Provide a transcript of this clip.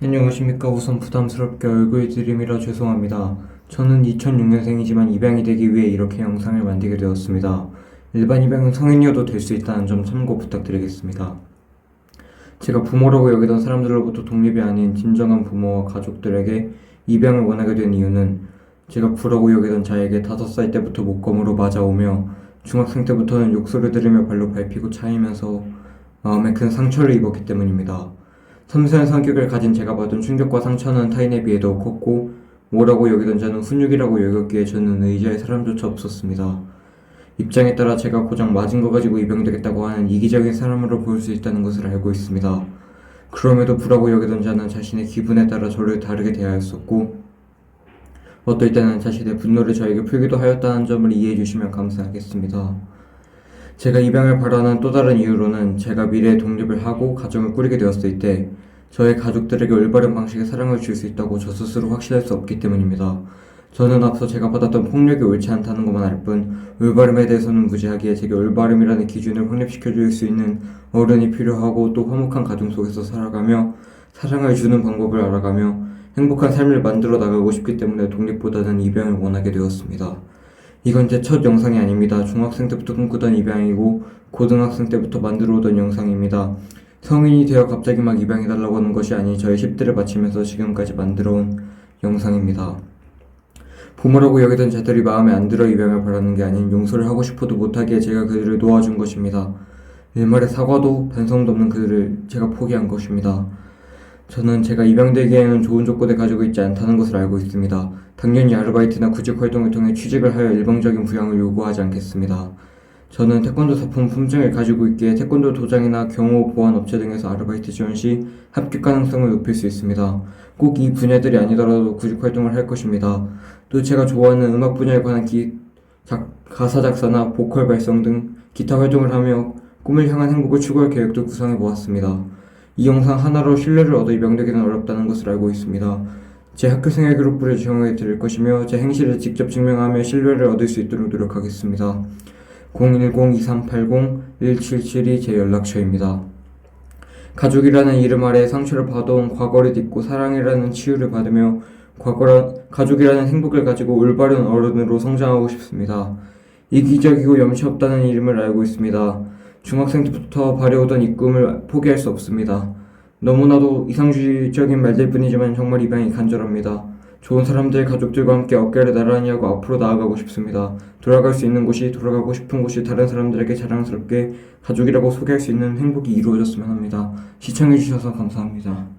안녕하십니까. 우선 부담스럽게 얼굴 들이밀어 죄송합니다. 저는 2006년생이지만 입양이 되기 위해 이렇게 영상을 만들게 되었습니다. 일반 입양은 성인이어도 될 수 있다는 점 참고 부탁드리겠습니다. 제가 부모라고 여기던 사람들로부터 독립이 아닌 진정한 부모와 가족들에게 입양을 원하게 된 이유는 제가 부라고 여기던 자에게 다섯 살 때부터 목검으로 맞아오며 중학생 때부터는 욕설을 들으며 발로 밟히고 차이면서 마음에 큰 상처를 입었기 때문입니다. 섬세한 성격을 가진 제가 받은 충격과 상처는 타인에 비해 더 컸고 뭐라고 여기던 자는 훈육이라고 여겼기에 저는 의지할 사람조차 없었습니다. 입장에 따라 제가 고작 맞은 거 가지고 입양되겠다고 하는 이기적인 사람으로 보일 수 있다는 것을 알고 있습니다. 그럼에도 불하고 여기던 자는 자신의 기분에 따라 저를 다르게 대하였었고 어떨 때는 자신의 분노를 저에게 풀기도 하였다는 점을 이해해 주시면 감사하겠습니다. 제가 입양을 바라는 또 다른 이유로는 제가 미래에 독립을 하고 가정을 꾸리게 되었을 때 저의 가족들에게 올바른 방식의 사랑을 줄 수 있다고 저 스스로 확신할 수 없기 때문입니다. 저는 앞서 제가 받았던 폭력이 옳지 않다는 것만 알 뿐 올바름에 대해서는 무지하기에 제게 올바름이라는 기준을 확립시켜 줄 수 있는 어른이 필요하고 또 화목한 가정 속에서 살아가며 사랑을 주는 방법을 알아가며 행복한 삶을 만들어 나가고 싶기 때문에 독립보다는 입양을 원하게 되었습니다. 이건 제 첫 영상이 아닙니다. 중학생 때부터 꿈꾸던 입양이고 고등학생 때부터 만들어 오던 영상입니다. 성인이 되어 갑자기 막 입양해달라고 하는 것이 아닌 저의 10대를 바치면서 지금까지 만들어 온 영상입니다. 부모라고 여기던 자들이 마음에 안 들어 입양을 바라는 게 아닌 용서를 하고 싶어도 못하기에 제가 그들을 놓아준 것입니다. 일말의 사과도 반성도 없는 그들을 제가 포기한 것입니다. 저는 제가 입양되기에는 좋은 조건을 가지고 있지 않다는 것을 알고 있습니다. 당연히 아르바이트나 구직 활동을 통해 취직을 하여 일방적인 부양을 요구하지 않겠습니다. 저는 태권도 사품 품증을 가지고 있기에 태권도 도장이나 경호 보안 업체 등에서 아르바이트 지원 시 합격 가능성을 높일 수 있습니다. 꼭 이 분야들이 아니더라도 구직 활동을 할 것입니다. 또 제가 좋아하는 음악 분야에 관한 기, 작, 가사 작사나 보컬 발성 등 기타 활동을 하며 꿈을 향한 행복을 추구할 계획도 구상해 보았습니다. 이 영상 하나로 신뢰를 얻어 입양되기는 어렵다는 것을 알고 있습니다. 제 학교 생활 기록부를 지원해 드릴 것이며 제 행실을 직접 증명하며 신뢰를 얻을 수 있도록 노력하겠습니다. 010-2380-1772 제 연락처입니다. 가족이라는 이름 아래 상처를 받아온 과거를 딛고 사랑이라는 치유를 받으며 과거라, 가족이라는 행복을 가지고 올바른 어른으로 성장하고 싶습니다. 이기적이고 염치 없다는 이름을 알고 있습니다. 중학생 때부터 발해오던 이 꿈을 포기할 수 없습니다. 너무나도 이상주의적인 말들 뿐이지만 정말 입양이 간절합니다. 좋은 사람들, 가족들과 함께 어깨를 나란히 하고 앞으로 나아가고 싶습니다. 돌아갈 수 있는 곳이, 돌아가고 싶은 곳이 다른 사람들에게 자랑스럽게 가족이라고 소개할 수 있는 행복이 이루어졌으면 합니다. 시청해주셔서 감사합니다.